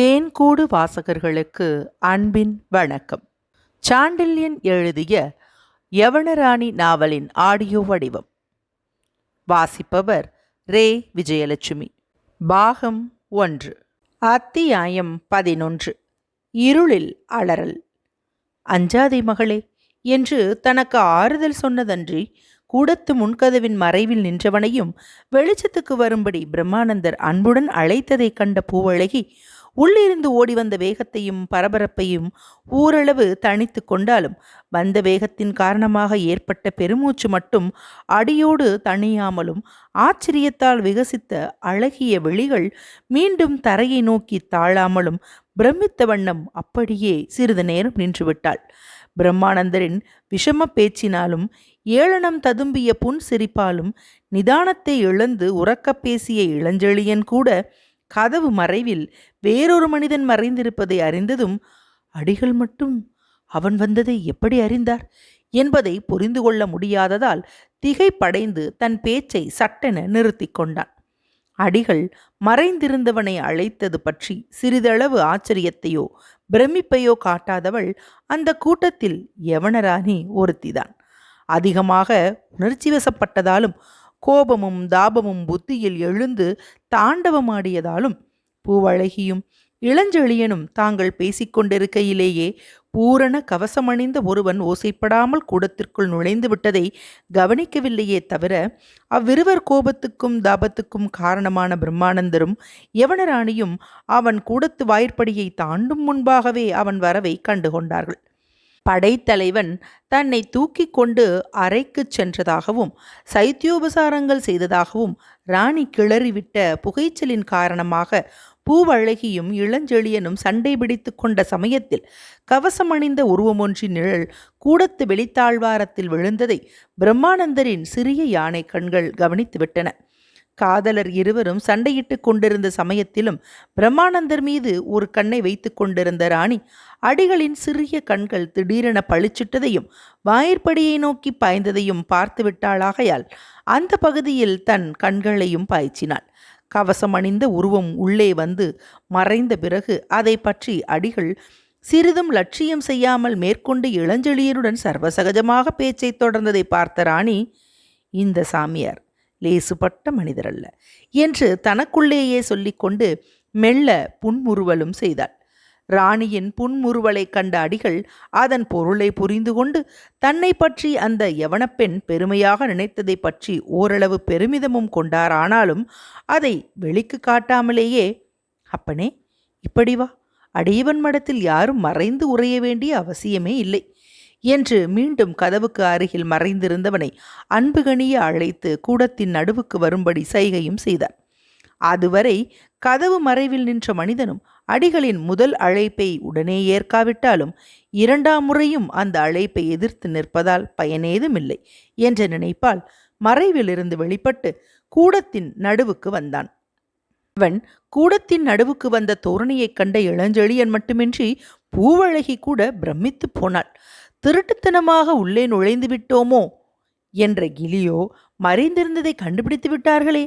தேன்கூடு வாசகர்களுக்கு அன்பின் வணக்கம். சாண்டில்யன் எழுதிய யவனராணி நாவலின் ஆடியோ வடிவம். வாசிப்பவர் ரே. விஜயலட்சுமி. பாகம் ஒன்று. அத்தியாயம் பதினொன்று. இருளில் அலறல். அஞ்சாதே மகளே என்று தனக்கு ஆறுதல் சொன்னதன்றி கூடத்து முன்கதவின் மறைவில் நின்றவனையும் வெளிச்சத்துக்கு வரும்படி பிரம்மானந்தர் அன்புடன் அழைத்ததைக் கண்ட பூவழகி உள்ளிருந்து ஓடி வந்த வேகத்தையும் பரபரப்பையும் ஓரளவு தணித்து கொண்டாலும் வந்த வேகத்தின் காரணமாக ஏற்பட்ட பெருமூச்சு மட்டும் அடியோடு தணியாமலும் ஆச்சரியத்தால் விகசித்த அழகிய விழிகள் மீண்டும் தரையை நோக்கி தாழாமலும் பிரமித்த வண்ணம் அப்படியே சிறிது நேரம் நின்றுவிட்டாள். பிரம்மானந்தரின் விஷம பேச்சினாலும் ஏளனம் ததும்பிய புன் சிரிப்பாலும் நிதானத்தை இழந்து உறக்கப் பேசிய இளஞ்செழியன் கூட கதவு மறைவில் வேறொரு மனிதன் மறைந்திருப்பதை அறிந்ததும் அடிகள் மட்டும் அவன் வந்ததை எப்படி அறிந்தார்? என்பதை புரிந்து கொள்ள முடியாததால் திகைப்படைந்து தன் பேச்சை சட்டென நிறுத்தி கொண்டான். அடிகள் மறைந்திருந்தவனை அழைத்தது பற்றி சிறிதளவு ஆச்சரியத்தையோ பிரமிப்பையோ காட்டாதவள் அந்த கூட்டத்தில் யவனராணி ஒருத்திதான். அதிகமாக உணர்ச்சி வசப்பட்டதாலும் கோபமும் தாபமும் புத்தியில் எழுந்து தாண்டவமாடியதாலும் பூவழகியும் இளஞ்செழியனும் தாங்கள் பேசிக்கொண்டிருக்கையிலேயே பூரண கவசமணிந்த ஒருவன் ஓசைப்படாமல் கூடத்திற்குள் நுழைந்து விட்டதை கவனிக்கவில்லையே தவிர அவ்விருவர் கோபத்துக்கும் தாபத்துக்கும் காரணமான பிரம்மானந்தரும் யவனராணியும் அவன் கூடத்து வாய்ப்படியை தாண்டும் முன்பாகவே அவன் வரவை கண்டுகொண்டார்கள். படைத்தலைவன் தன்னை தூக்கி கொண்டு அறைக்குச் சென்றதாகவும் சைத்தியோபசாரங்கள் செய்ததாகவும் ராணி கிளறிவிட்ட புகைச்சலின் காரணமாக பூவழகியும் இளஞ்செழியனும் சண்டை பிடித்து கொண்ட சமயத்தில் கவசமணிந்த உருவமொன்றின் நிழல் கூடத்து வெளித்தாழ்வாரத்தில் விழுந்ததை பிரம்மானந்தரின் சிறிய யானை கண்கள் கவனித்துவிட்டன. காதலர் இருவரும் சண்டையிட்டு கொண்டிருந்த சமயத்திலும் பிரம்மானந்தர் மீது ஒரு கண்ணை வைத்து கொண்டிருந்த ராணி அடிகளின் சிறிய கண்கள் திடீரென பளிச்சிட்டதையும் வாயிற்படியை நோக்கி பாய்ந்ததையும் பார்த்து விட்டாளாகையால் அந்த பகுதியில் தன் கண்களையும் பாய்ச்சினாள். கவசம் அணிந்த உருவம் உள்ளே வந்து மறைந்த பிறகு அதை பற்றி அடிகள் சிறிதும் லட்சியம் செய்யாமல் மேற்கொண்டு இளஞ்செழியருடன் சர்வசகஜமாக பேச்சை தொடர்ந்ததை பார்த்த ராணி இந்த சாமியார் லேசுபட்ட மனிதரல்ல. என்று தனக்குள்ளேயே சொல்லிக்கொண்டு மெல்ல புன்முறுவலும் செய்தாள். ராணியின் புன்முறுவலை கண்ட அடிகள் அதன் பொருளை புரிந்து கொண்டு தன்னை பற்றி அந்த யவனப்பெண் பெருமையாக நினைத்ததை பற்றி ஓரளவு பெருமிதமும் கொண்டார் ஆனாலும் அதை வெளிக்கு காட்டாமலேயே அப்பனே இப்படி வா. அடியவன் மடத்தில் யாரும் மறைந்து உறைய வேண்டிய அவசியமே இல்லை. என்று மீண்டும் கதவுக்கு அருகில் மறைந்திருந்தவனை அன்புகணிய அழைத்து கூடத்தின் நடுவுக்கு வரும்படி சைகையும் செய்தார். அதுவரை கதவு மறைவில் நின்ற மனிதனும் அடிகளின் முதல் அழைப்பை உடனே ஏற்காவிட்டாலும் இரண்டாம் முறையும் அந்த அழைப்பை எதிர்த்து நிற்பதால் பயனேதுமில்லை என்ற நினைப்பால் மறைவிலிருந்து வெளிப்பட்டு கூடத்தின் நடுவுக்கு வந்தான். அவன் கூடத்தின் நடுவுக்கு வந்த தோரணையைக் கண்ட இளஞ்செழியன் மட்டுமின்றி பூவழகி கூட பிரமித்து போனாள். திருட்டுத்தனமாக உள்ளே நுழைந்து விட்டோமோ? என்ற கிளியோ மறைந்திருந்ததை கண்டுபிடித்து விட்டார்களே.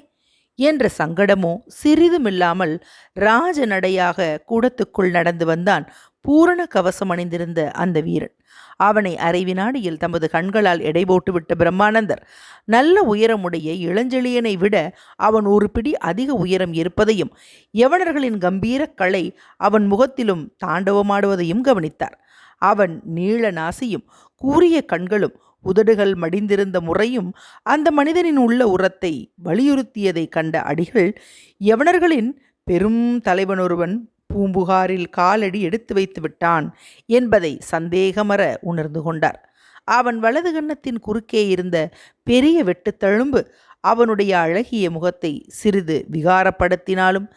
என்ற சங்கடமோ சிறிதுமில்லாமல் ராஜ நடையாக கூடத்துக்குள் நடந்து வந்தான் பூரண கவசம் அணிந்திருந்த அந்த வீரன். அவனை அரை வினாடியில் தமது கண்களால் எடை போட்டுவிட்ட பிரம்மானந்தர் நல்ல உயரமுடைய இளஞ்செழியனை விட அவன் ஒரு பிடி அதிக உயரம் இருப்பதையும் யவனர்களின் கம்பீர கலை அவன் முகத்திலும் தாண்டவமாடுவதையும் கவனித்தார். அவன் நீள நாசியும் கூறிய கண்களும் உதடுகள் மடிந்திருந்த முறையும் அந்த மனிதனின் உள்ள உரத்தை வலியுறுத்தியதை கண்ட அடிகள் யவனர்களின் பெரும் தலைவனொருவன் பூம்புகாரில் காலடி எடுத்து வைத்து விட்டான் என்பதை சந்தேகமற உணர்ந்து கொண்டார். அவன் வலது கன்னத்தின் குறுக்கே இருந்த பெரிய வெட்டுத்தழும்பு அவனுடைய அழகிய முகத்தை சிறிது விகாரப்படுத்தினாலும்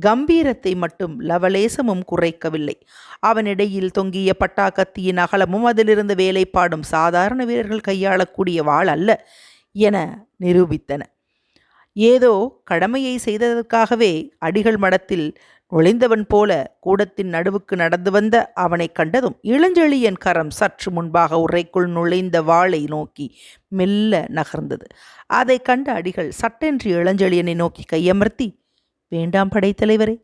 கம்பீரத்தை மட்டும் லவலேசமும் குறைக்கவில்லை. அவனிடையில் தொங்கிய பட்டாக்கத்தியின் அகலமும் அதிலிருந்து வேலைப்பாடும் சாதாரண வீரர்கள் கையாளக்கூடிய வாள் அல்ல என நிரூபித்தன. ஏதோ கடமையை செய்ததற்காகவே அடிகள் மடத்தில் நுழைந்தவன் போல கூடத்தின் நடுவுக்கு நடந்து வந்த அவனை கண்டதும் இளஞ்செழியன் கரம் சற்று முன்பாக உரைக்குள் நுழைந்த வாளை நோக்கி மெல்ல நகர்ந்தது. அதை கண்ட அடிகள் சட்டென்று இளஞ்செழியனை நோக்கி கையமர்த்தி வேண்டாம் படைத்தலைவரே.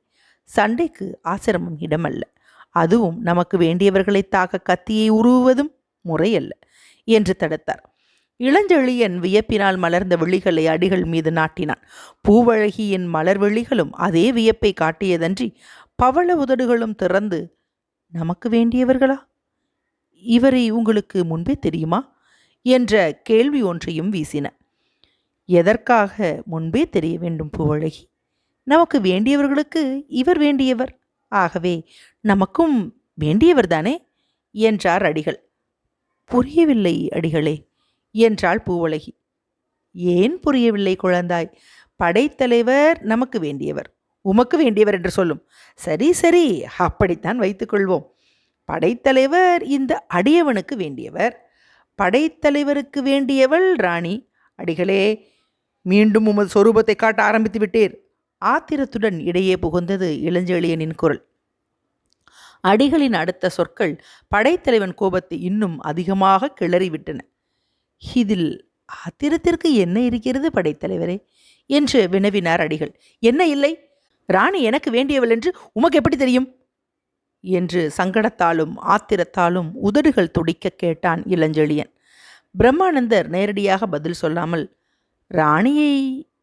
சண்டைக்கு ஆசிரமம் இடமல்ல. அதுவும் நமக்கு வேண்டியவர்களை தாக்க கத்தியை உருவுவதும் முறையல்ல என்று தடுத்தார். இளஞ்செழியன் வியப்பினால் மலர்ந்த விழிகளை அடிகள் மீது நாட்டினான். பூவழகியின் மலர் விழிகளும் அதே வியப்பை காட்டியதன்றி பவள உதடுகளும் திறந்து நமக்கு வேண்டியவர்களா? இவரை உங்களுக்கு முன்பே தெரியுமா? என்ற கேள்வி ஒன்றையும் வீசின. எதற்காக முன்பே தெரிய வேண்டும் பூவழகி? நமக்கு வேண்டியவர்களுக்கு இவர் வேண்டியவர். ஆகவே நமக்கும் வேண்டியவர்தானே என்றார் அடிகள். புரியவில்லை அடிகளே என்றாள் பூவழகி ஏன் புரியவில்லை குழந்தாய்? படைத்தலைவர் நமக்கு வேண்டியவர். உமக்கு வேண்டியவர் என்று சொல்லும். சரி சரி அப்படித்தான் வைத்துக்கொள்வோம் படைத்தலைவர் இந்த அடியவனுக்கு வேண்டியவர். படைத்தலைவருக்கு வேண்டியவள் ராணி. அடிகளே மீண்டும் உமது சொரூபத்தை காட்ட ஆரம்பித்து விட்டீர். ஆத்திரத்துடன் இடையே புகுந்தது இளஞ்செழியனின் குரல். அடிகளின் அடுத்த சொற்கள் படைத்தலைவன் கோபத்தை இன்னும் அதிகமாக கிளறிவிட்டன. இதில் ஆத்திரத்திற்கு என்ன இருக்கிறது படைத்தலைவரே? என்று வினவினார் அடிகள். என்ன இல்லை? ராணி எனக்கு வேண்டியவள் என்று உமக்கு எப்படி தெரியும்? என்று சங்கடத்தாலும் ஆத்திரத்தாலும் உதடுகள் துடிக்க கேட்டான் இளஞ்செழியன். பிரம்மானந்தர் நேரடியாக பதில் சொல்லாமல் ராணியை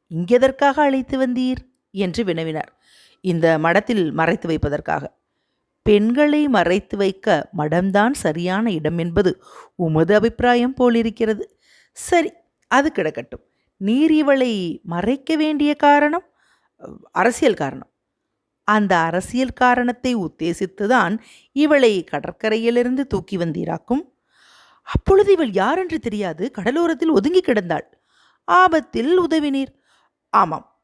இங்கெதற்காக அழைத்து வந்தீர்? என்று வினவினார். இந்த மடத்தில் மறைத்து வைப்பதற்காக. பெண்களை மறைத்து வைக்க மடம்தான் சரியான இடம் என்பது உமது அபிப்பிராயம் போலிருக்கிறது. சரி அது கிடக்கட்டும். நீர் இவளை மறைக்க வேண்டிய காரணம்? அரசியல் காரணம். அந்த அரசியல் காரணத்தை உத்தேசித்துதான் இவளை கடற்கரையிலிருந்து தூக்கி வந்தீராக்கும்? அப்பொழுது இவள் யாரென்று தெரியாது கடலோரத்தில் ஒதுங்கி கிடந்தாள். ஆபத்தில் உதவினீர். ஆமாம்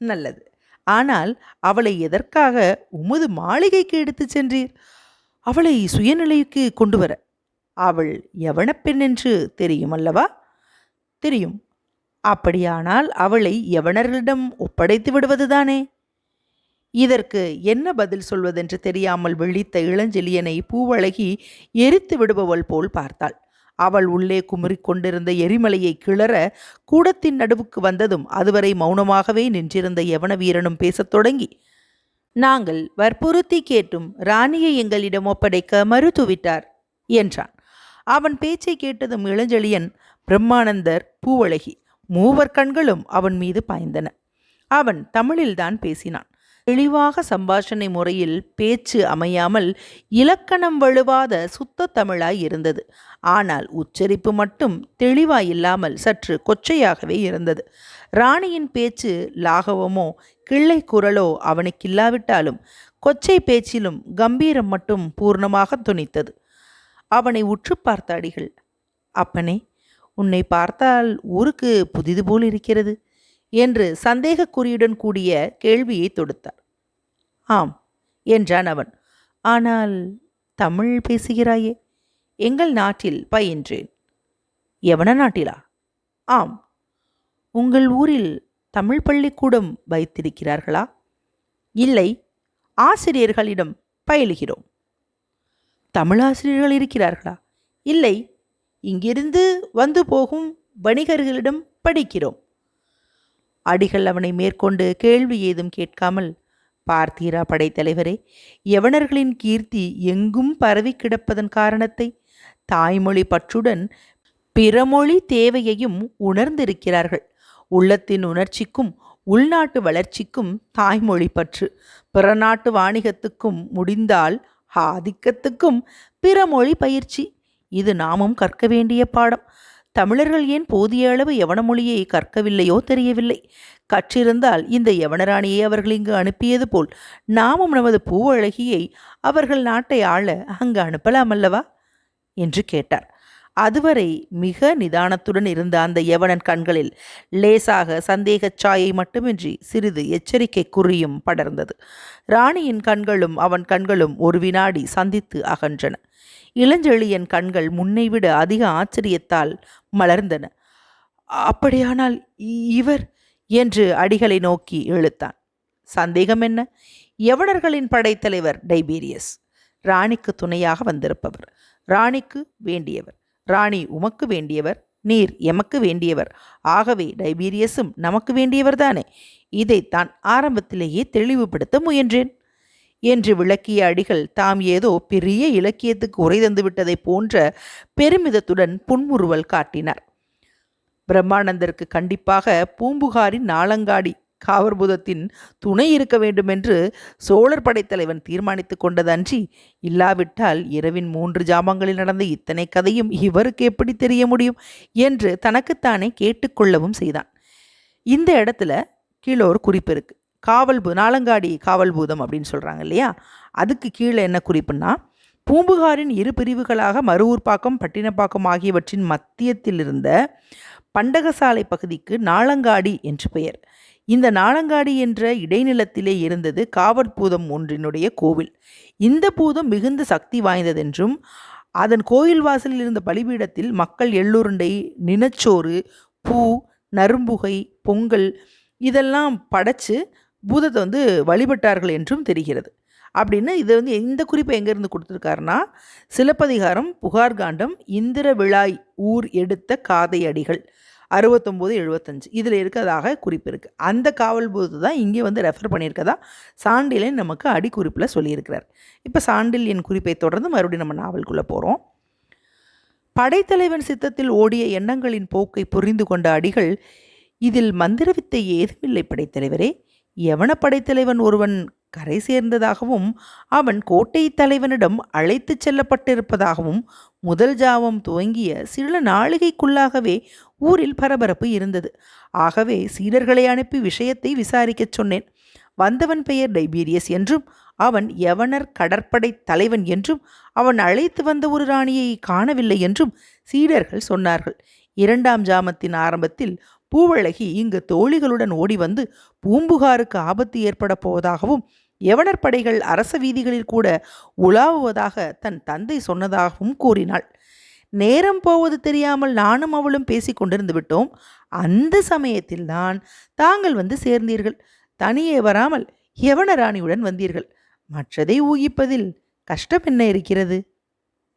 நல்லது. ஆனால் அவளை எதற்காக உமது மாளிகைக்கு எடுத்துச் சென்றீர்? அவளை சுயநிலைக்கு கொண்டு வர அவள் எவனப்பெண் என்று தெரியும் அல்லவா? தெரியும். அப்படியானால் அவளை யவனர்களிடம் ஒப்படைத்து விடுவதுதானே? இதற்கு என்ன பதில் சொல்வதென்று தெரியாமல் விழித்த இளஞ்செலியனை பூவழகி எரித்து விடுபவள் போல் பார்த்தாள். அவள் உள்ளே குமுறிக் கொண்டிருந்த எரிமலையை கிளற கூடத்தின் நடுவுக்கு வந்ததும் அதுவரை மௌனமாகவே நின்றிருந்த யவன வீரனும் பேசத் தொடங்கி நாங்கள் வற்புறுத்தி கேட்டும் ராணியை எங்களிடம் ஒப்படைக்க மறுத்துவிட்டார் என்றான். அவன் பேச்சை கேட்டதும் இளஞ்செழியன் பிரம்மானந்தர் பூவழகி மூவர் கண்களும் அவன் மீது பாய்ந்தன. அவன் தமிழில்தான் பேசினான். தெளிவாக சம்பாஷணை முறையில் பேச்சு அமையாமல் இலக்கணம் வழுவாத சுத்த தமிழாய் இருந்தது. ஆனால் உச்சரிப்பு மட்டும் தெளிவாயில்லாமல் சற்று கொச்சையாகவே இருந்தது. ராணியின் பேச்சு லாகவமோ கிள்ளை குரலோ அவனுக்கில்லாவிட்டாலும் கொச்சை பேச்சிலும் கம்பீரம் மட்டும் பூர்ணமாக துணித்தது. அவனை உற்று பார்த்த அடிகள் அப்பனே உன்னை பார்த்தால் ஊருக்கு புதிது போல் இருக்கிறது என்று சந்தேகக்குறியுடன் கூடிய கேள்வியை தொடுத்தார் ஆம் என்றான் அவன். ஆனால் தமிழ் பேசுகிறாயே எங்கள் நாட்டில் பயின்றேன் எவன நாட்டிலா? ஆம் உங்கள் ஊரில் தமிழ் பள்ளிக்கூடம் வைத்திருக்கிறார்களா? இல்லை ஆசிரியர்களிடம் பயிலுகிறோம். தமிழாசிரியர்கள் இருக்கிறார்களா? இல்லை இங்கிருந்து வந்து போகும் வணிகர்களிடம் படிக்கிறோம். அடிகள் அவனை மேற்கொண்டு கேள்வி ஏதும் கேட்காமல் பார்த்தீரா படைத்தலைவரே. யவனர்களின் கீர்த்தி எங்கும் பரவி கிடப்பதன் காரணத்தை தாய்மொழி பற்றுடன் பிறமொழி தேவையையும் உணர்ந்திருக்கிறார்கள். உள்ளத்தின் உணர்ச்சிக்கும் உள்நாட்டு வளர்ச்சிக்கும் தாய்மொழி பற்று. பிறநாட்டு வாணிகத்துக்கும் முடிந்தால் ஆதிக்கத்துக்கும் பிறமொழி பயிற்சி. இது நாமும் கற்க வேண்டிய பாடம். தமிழர்கள் ஏன் போதிய அளவு யவன மொழியை கற்கவில்லையோ தெரியவில்லை. கற்றிருந்தால் இந்த யவனராணியை அவர்கள் இங்கு அனுப்பியது போல் நாமும் நமது பூவழகியை அவர்கள் நாட்டை ஆள அங்கு அனுப்பலாம் அல்லவா? என்று கேட்டார். அதுவரை மிக நிதானத்துடன் இருந்த அந்த யவனன் கண்களில் லேசாக சந்தேகச் சாயை மட்டுமின்றி சிறிது எச்சரிக்கை குறியும் படர்ந்தது. ராணியின் கண்களும் அவன் கண்களும் ஒரு வினாடி சந்தித்து அகன்றன. இளஞ்செழியன் கண்கள் முன்னைவிட அதிக ஆச்சரியத்தால் மலர்ந்தன. அப்படியானால் இவர்? என்று அடிகளை நோக்கி இழுத்தான். சந்தேகம் என்ன? யவனர்களின் படைத்தலைவர்? டைபீரியஸ். ராணிக்கு துணையாக வந்திருப்பவர். ராணிக்கு வேண்டியவர். ராணி உமக்கு வேண்டியவர். நீர் எமக்கு வேண்டியவர். ஆகவே டைபீரியஸும் நமக்கு வேண்டியவர்தானே இதைத்தான் ஆரம்பத்திலேயே தெளிவுபடுத்த முயன்றேன். என்று விளக்கிய அடிகள் தாம் ஏதோ பெரிய இலக்கியத்துக்கு உரை தந்துவிட்டதைப் போன்ற பெருமிதத்துடன் புன்முறுவல் காட்டினார். பிரம்மானந்தருக்கு கண்டிப்பாக பூம்புகாரின் நாளங்காடி காவற்புதத்தின் துணை இருக்க வேண்டுமென்று சோழர் படைத்தலைவன் தீர்மானித்து கொண்டதன்றி இல்லாவிட்டால் இரவின் மூன்று ஜாமங்களில் நடந்த இத்தனை கதையும் இவருக்கு எப்படி தெரிய முடியும் என்று தனக்குத்தானே கேட்டுக்கொள்ளவும் செய்தான். இந்த இடத்துல கீழோர் குறிப்பு இருக்கு. காவல் பூ நாளங்காடி காவல் பூதம் அப்படின்னு சொல்கிறாங்க இல்லையா? அதுக்கு கீழே என்ன குறிப்புன்னா பூம்புகாரின் இரு பிரிவுகளாக மருவூர்பாக்கம் பட்டினப்பாக்கம் ஆகியவற்றின் மத்தியத்தில் இருந்த பண்டகசாலை பகுதிக்கு நாளங்காடி என்று பெயர். இந்த நாளங்காடி என்ற இடைநிலத்திலே இருந்தது காவற்பூதம் ஒன்றினுடைய கோவில். இந்த பூதம் மிகுந்த சக்தி வாய்ந்ததென்றும் அதன் கோயில் வாசலில் இருந்த பலிபீடத்தில் மக்கள் எள்ளுருண்டை நினச்சோறு பூ நரும்புகை பொங்கல் இதெல்லாம் படைச்சு பூதத்தை வந்து வழிபட்டார்கள் என்றும் தெரிகிறது. அப்படின்னு இது வந்து இந்த குறிப்பை எங்கேருந்து கொடுத்துருக்காருன்னா சிலப்பதிகாரம் புகார்காண்டம் இந்திர விழாய் ஊர் எடுத்த காதை அடிகள் அறுபத்தொம்போது எழுபத்தஞ்சு. இதில் இருக்கிறதாக குறிப்பு இருக்குது அந்த காவல் பூதத்தை தான் இங்கே வந்து ரெஃபர் பண்ணியிருக்கதா? சாண்டிலியன் நமக்கு அடிக்குறிப்பில் சொல்லியிருக்கிறார். இப்போ சாண்டிலியன் குறிப்பை தொடர்ந்து மறுபடியும் நம்ம நாவலுக்குள்ளே போகிறோம் படைத்தலைவன் சித்தத்தில் ஓடிய எண்ணங்களின் போக்கை புரிந்து கொண்ட அடிகள் இதில் மந்திரவித்தை ஏதுமில்லை படைத்தலைவரே. யவன படைத்தலைவன் ஒருவன் கரை சேர்ந்ததாகவும் அவன் கோட்டை தலைவனிடம் அழைத்துச் செல்லப்பட்டிருப்பதாகவும் முதல் ஜாவம் துவங்கிய சில நாளிகைக்குள்ளாகவே ஊரில் பரபரப்பு இருந்தது. ஆகவே சீடர்களை அனுப்பி விஷயத்தை விசாரிக்கச் சொன்னேன். வந்தவன் பெயர் டைபீரியஸ் என்றும் அவன் யவனர் கடற்படை தலைவன் என்றும் அவன் அழைத்து வந்த ஒரு ராணியை காணவில்லை என்றும் சீடர்கள் சொன்னார்கள். இரண்டாம் ஜாமத்தின் ஆரம்பத்தில் பூவழகி இங்கு தோழிகளுடன் ஓடி வந்து பூம்புகாருக்கு ஆபத்து ஏற்பட போவதாகவும் யவனர் படைகள் அரச வீதிகளில் கூட உலாவுவதாக தன் தந்தை சொன்னதாகவும் கூறினாள். நேரம் போவது தெரியாமல் நானும் அவளும் பேசி கொண்டிருந்து விட்டோம். அந்த சமயத்தில்தான் தாங்கள் வந்து சேர்ந்தீர்கள். தனியே வராமல் யவன ராணியுடன் வந்தீர்கள். மற்றதை ஊகிப்பதில் கஷ்டம் என்ன இருக்கிறது?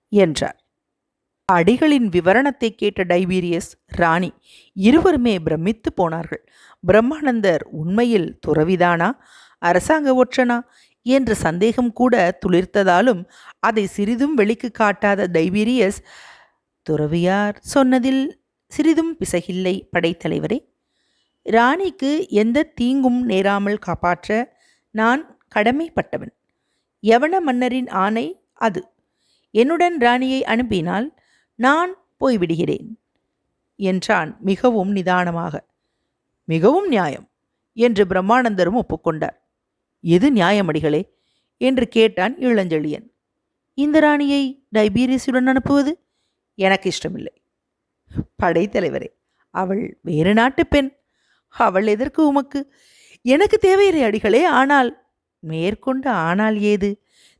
என்றார். அடிகளின் விவரணத்தை கேட்ட டைபீரியஸ் ராணி இருவருமே பிரமித்து போனார்கள். பிரம்மானந்தர் உண்மையில் துறவிதானா? அரசாங்க ஒற்றனா? என்ற சந்தேகம் கூட துளிர்த்ததாலும் அதை சிறிதும் வெளிக்கு காட்டாத டைபீரியஸ் துறவியார் சொன்னதில் சிறிதும் பிசகில்லை படைத்தலைவரே. ராணிக்கு எந்த தீங்கும் நேராமல் காப்பாற்ற நான் கடமைப்பட்டவன். யவன மன்னரின் ஆணை அது. என்னுடன் ராணியை அனுப்பினால் நான் போய்விடுகிறேன் என்றான் மிகவும் நிதானமாக. மிகவும் நியாயம் என்று பிரம்மானந்தரும் ஒப்புக்கொண்டார். எது நியாயமடிகளே என்று கேட்டான் இளஞ்செழியன். இந்த ராணியை டைபீரியஸுடன் அனுப்புவது எனக்கு இஷ்டமில்லை. படைத்தலைவரே அவள் வேறு நாட்டு பெண். அவள் எதற்கு உமக்கு? எனக்கு தேவையில்லை அடிகளே ஆனால் மேற்கொண்டு ஆனால் ஏது?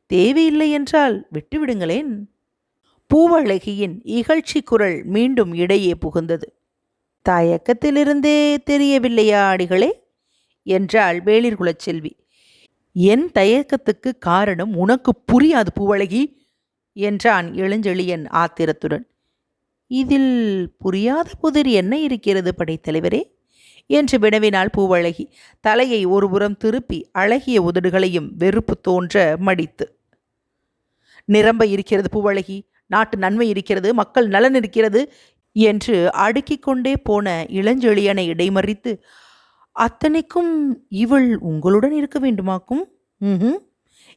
தேவையில்லை என்றால் விட்டுவிடுங்களேன். பூவழகியின் இகழ்ச்சி குரல் மீண்டும் இடையே புகுந்தது. தயக்கத்திலிருந்தே தெரியவில்லையா அடிகளே? என்றாள் வேளிர்குலச் செல்வி என் தயக்கத்துக்கு காரணம் உனக்கு புரியாது பூவழகி என்றான் இளஞ்செழியன் ஆத்திரத்துடன். இதில் புரியாத புதிர் என்ன இருக்கிறது படைத்தலைவரே? என்று வினவினாள் பூவழகி. தலையை ஒருபுறம் திருப்பி அழகிய உதடுகளையும் வெறுப்பு தோன்ற மடித்து. நிரம்ப இருக்கிறது பூவழகி நாட்டு நன்மை இருக்கிறது மக்கள் நலன் இருக்கிறது என்று அடுக்கிக் கொண்டே போன இளஞ்செழியனை இடைமறித்து அத்தனைக்கும் இவள் உங்களுடன் இருக்க வேண்டுமாக்கும்?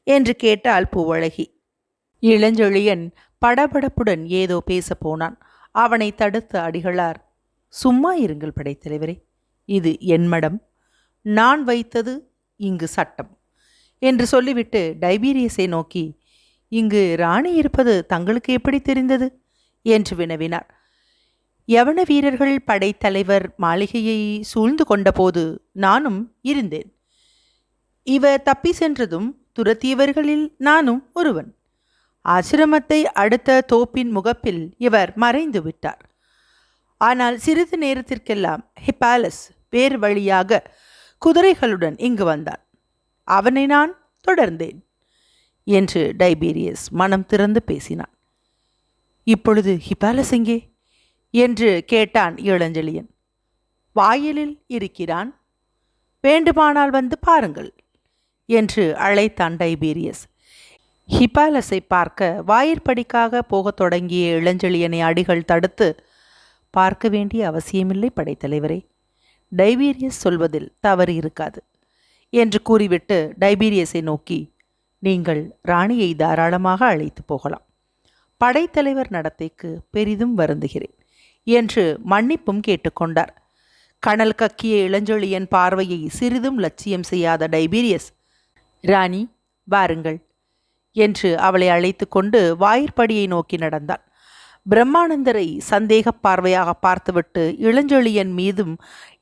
என்று கேட்டாள் பூவழகி. இளஞ்செழியன் படபடப்புடன் ஏதோ பேசப் போனான். அவனை தடுத்த அடிகளார் சும்மா இருங்கள் படைத்தலைவரே இது என் மடம். நான் வைத்தது இங்கு சட்டம் என்று சொல்லிவிட்டு டைபீரியஸை நோக்கி இங்கு ராணி இருப்பது தங்களுக்கு எப்படி தெரிந்தது? என்று வினவினார் யவன வீரர்கள் படைத்தலைவர் மாளிகையை சூழ்ந்து கொண்டபோது நானும் இருந்தேன். இவர் தப்பி சென்றதும் துரத்தியவர்களில் நானும் ஒருவன். ஆசிரமத்தை அடுத்த தோப்பின் முகப்பில் இவர் மறைந்து விட்டார். ஆனால் சிறிது நேரத்திற்கெல்லாம் ஹிப்பாலஸ் வேறு வழியாக குதிரைகளுடன் இங்கு வந்தான். அவனை நான் தொடர்ந்தேன். என்று டைபீரியஸ் மனம் திறந்து பேசினான். இப்பொழுது ஹிபாலஸ் எங்கே? என்று கேட்டான் இளஞ்செழியன் வாயிலில் இருக்கிறான். வேண்டுமானால் வந்து பாருங்கள் என்று அழைத்தான் டைபீரியஸ். ஹிபாலஸை பார்க்க வாயிற்படிக்காக போகத் தொடங்கிய இளஞ்செழியனை அடிகள் தடுத்து பார்க்க வேண்டிய அவசியமில்லை படைத்தலைவரே. டைபீரியஸ் சொல்வதில் தவறு இருக்காது என்று கூறிவிட்டு டைபீரியஸை நோக்கி நீங்கள் ராணியை தாராளமாக அழைத்து போகலாம். படைத்தலைவர் நடத்தைக்கு பெரிதும் வருந்துகிறேன் என்று மன்னிப்பும் கேட்டுக்கொண்டார். கனல் கக்கிய இளஞ்சொழியன் பார்வையை சிறிதும் லட்சியம் செய்யாத டைபீரியஸ் ராணி வாருங்கள் என்று அவளை அழைத்து கொண்டு வாயிற்படியை நோக்கி நடந்தான். பிரம்மானந்தரை சந்தேக பார்வையாக பார்த்துவிட்டு இளஞ்சொழியன் மீதும்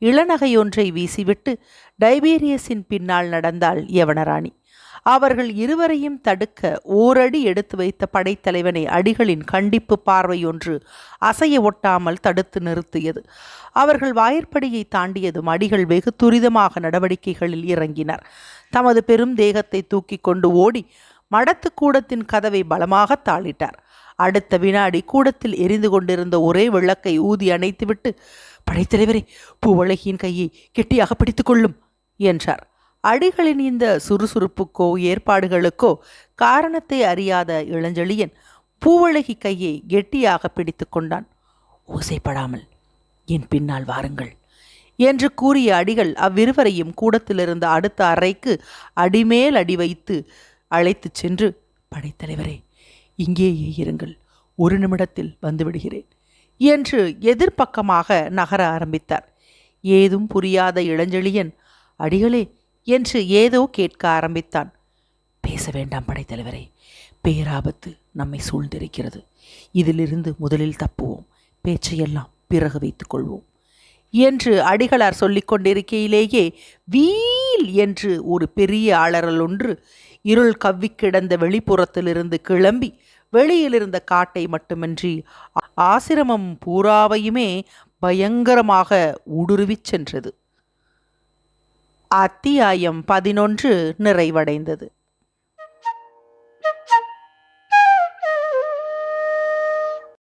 இளநகையொன்றை வீசிவிட்டு டைபீரியஸின் பின்னால் நடந்தாள் யவனராணி. அவர்கள் இருவரையும் தடுக்க ஓரடி எடுத்து வைத்த படைத்தலைவனை அடிகளின் கண்டிப்பு பார்வையொன்று அசைய ஒட்டாமல் தடுத்து நிறுத்தியது. அவர்கள் வாயிற்படியை தாண்டியதும் அடிகள் வெகு துரிதமாக நடவடிக்கைகளில் இறங்கினர். தமது பெரும் தேகத்தை தூக்கி கொண்டு ஓடி மடத்து கூடத்தின் கதவை பலமாக தாளிட்டார். அடுத்த வினாடி கூடத்தில் எரிந்து கொண்டிருந்த ஒரே விளக்கை ஊதி அணைத்துவிட்டு படைத்தலைவரே பூவழகியின் கையை கெட்டியாக பிடித்துக்கொள்ளும் என்றார். அடிகளின் இந்த சுறுசுறுப்புக்கோ ஏற்பாடுகளுக்கோ காரணத்தை அறியாத இளஞ்செழியன் பூவழகி கையை கெட்டியாக பிடித்து கொண்டான். ஓசைப்படாமல் என் பின்னால் வாருங்கள் என்று கூறிய அடிகள் அவ்விருவரையும் கூடத்திலிருந்த அடுத்த அறைக்கு அடிமேல் அடி வைத்து அழைத்துச் சென்று படைத்தலைவரே இங்கேயே இருங்கள் ஒரு நிமிடத்தில் வந்துவிடுகிறேன் என்று எதிர்ப்பக்கமாக நகர ஆரம்பித்தார். ஏதும் புரியாத இளஞ்செழியன் அடிகளே என்று ஏதோ கேட்க ஆரம்பித்தான். பேச வேண்டாம் படைத்தலைவரே பேராபத்து நம்மை சூழ்ந்திருக்கிறது. இதிலிருந்து முதலில் தப்புவோம் பேச்சையெல்லாம் பிறகு வைத்துக் கொள்வோம் என்று அடிகளார் சொல்லிக் கொண்டிருக்கையிலேயே வீல் என்று ஒரு பெரிய அலறல் ஒன்று இருள் கவ்வி கிடந்த வெளிப்புறத்திலிருந்து கிளம்பி வெளியிலிருந்த காட்டை மட்டுமின்றி ஆசிரமம் பூராவையுமே பயங்கரமாக ஊடுருவிச் சென்றது. அத்தியாயம் பதினொன்று நிறைவடைந்தது.